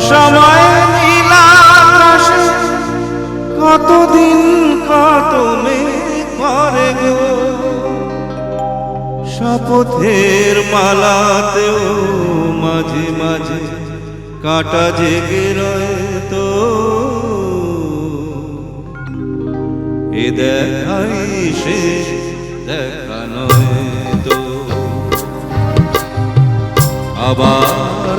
অসময় নীলাকাশে, কতদিন কত করে গো? শপথের মালাতেও মাঝে মাঝে কাটা জেগে তো। এ দেখাই শেষ দেখা নয় তো। আবার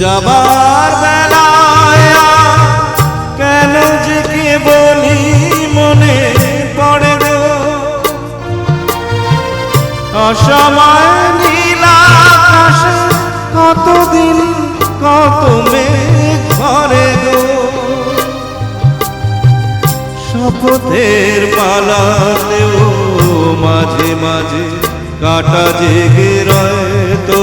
যাবার বেলায় কেন যে কে বলি মনে পড়ে গো? অসময় নীলা আকাশে কতদিন, কত মেঘ ভরে গো? শপথের পালাতেও মাঝে মাঝে কাটা জেগে রয় তো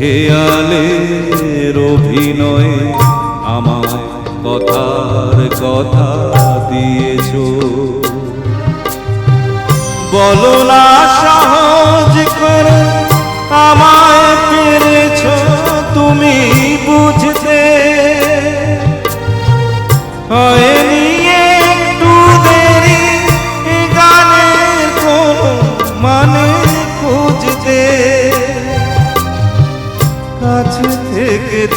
খেয়ালের অভিনয় আমার কথার কথা দিয়েছ। বলো না সহজ করে আমায় পেরেছ তুমি বুঝতে। হয়নি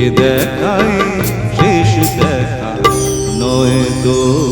এ দেখাই শেষ দেখা নয় তো।